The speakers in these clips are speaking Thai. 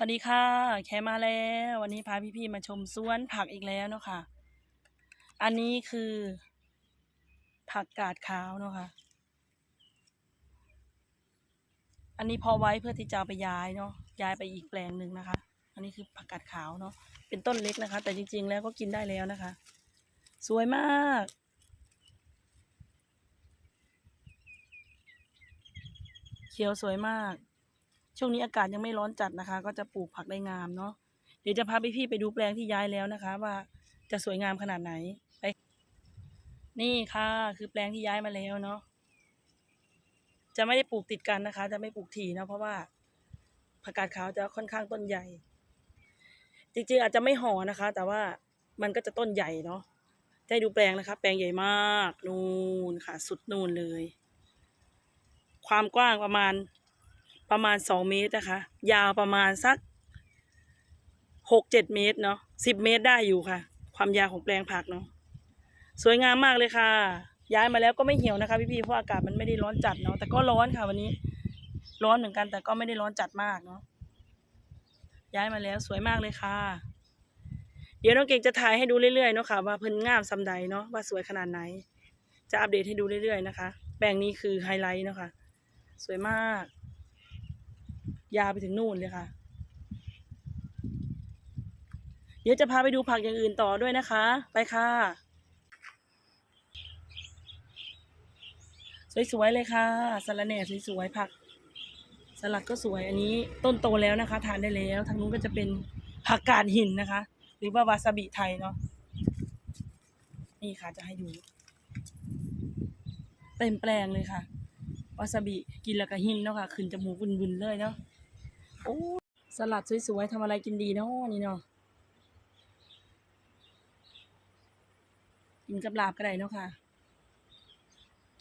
สวัสดีค่ะ แคมาแล้ว วันนี้พาพี่ๆมาชมสวนผักอีกแล้วเนาะค่ะ อันนี้คือ ผักกาดขาวเนาะค่ะ อันนี้พอไว้เพื่อที่จะไปย้ายเนาะ ย้ายไปอีกแปลงหนึ่งนะคะ อันนี้คือผักกาดขาวเนาะ เป็นต้นเล็กนะคะ แต่จริง ๆ แล้วก็กินได้แล้วนะคะ สวยมาก เขียวสวยมาก ช่วงนี้อากาศยังไม่ร้อนจัดนะคะ ก็จะปลูกผักได้งามเนาะเดี๋ยวจะพาพี่ๆไปดูแปลงที่ย้ายแล้วนะคะ ว่าจะสวยงามขนาดไหนไปนี่ค่ะ คือแปลงที่ย้ายมาแล้วเนาะจะไม่ได้ปลูกติดกันนะคะ จะไม่ปลูกถี่เนาะเพราะว่าผักกาดขาวจะค่อนข้างต้นใหญ่ จริงๆอาจจะไม่ห่อนะคะ แต่ว่ามันก็จะต้นใหญ่เนาะจะให้ดูแปลงนะคะ แปลงใหญ่มาก นูนค่ะ สุดนูนเลย ความกว้างประมาณ ประมาณสองเมตรนะคะ ยาวประมาณสักหกเจ็ดเมตรเนาะสิบเมตรได้อยู่ค่ะ ความยาวของแปลงผักเนาะสวยงามมากเลยค่ะ ย้ายมาแล้วก็ไม่เหี่ยวนะคะพี่ๆเพราะอากาศมันไม่ได้ร้อนจัดเนาะแต่ก็ร้อนค่ะวันนี้ ร้อนเหมือนกันแต่ก็ไม่ได้ร้อนจัดมากเนาะย้ายมาแล้วสวยมากเลยค่ะ เดี๋ยวน้องเก่งจะถ่ายให้ดูเรื่อยๆเนาะค่ะ ว่าเพิ่นงามซำใดเนาะว่าสวยขนาดไหน จะอัปเดตให้ดูเรื่อยๆนะคะ แปลงนี้คือไฮไลท์เนาะค่ะ สวยมาก ยาวไปถึงนู่นเลยค่ะ เดี๋ยวจะพาไปดูผักอย่างอื่นต่อด้วยนะคะ ไปค่ะ สวยๆเลยค่ะสลัดแหน่สวยๆผัก สลัดก็สวยอันนี้ต้นโตแล้วนะคะ ทานได้แล้วทางนู้นก็จะเป็นผักกาดหินนะคะ หรือว่าวาซาบิไทยเนาะนี่ค่ะจะให้ดูเต็มแปลงเลยค่ะวาซาบิกินแล้วก็หินเนาะค่ะขึ้นจมูกบุนๆเลยเนาะ โอ้สลัดสวยๆทำอะไรกินดีเนาะนี่เนาะกินกับลาบก็ได้เนาะค่ะ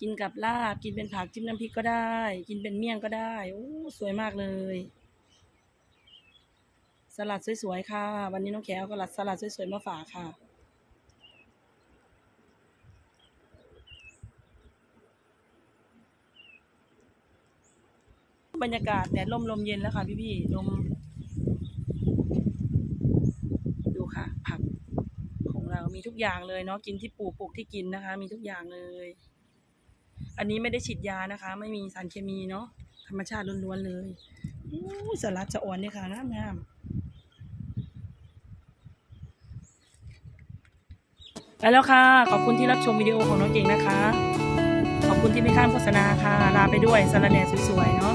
กินกับลาบ กินเป็นผักจิ้มน้ำพริกก็ได้ กินเป็นเมี่ยงก็ได้โอ้สวยมากเลย สลัดสวยๆค่ะ วันนี้น้องแขวก็ลัดสลัดสวยๆมาฝากค่ะ บรรยากาศแดดลมลมเย็นแล้วค่ะพี่ๆลม ดูค่ะ ผักของเรามีทุกอย่างเลยเนาะกินที่ปลูกปลูกที่กินนะคะ มีทุกอย่างเลย อันนี้ไม่ได้ฉีดยานะคะ ไม่มีสารเคมีเนาะธรรมชาติล้วนๆเลยอู้สลัดจะอ่อนเนี่ยค่ะงามงามไปแล้วค่ะ ขอบคุณที่รับชมวิดีโอของน้องเก่งนะคะ ขอบคุณที่ไม่ข้ามโฆษณาค่ะ ลาไปด้วยสารแหน่สวยๆเนาะ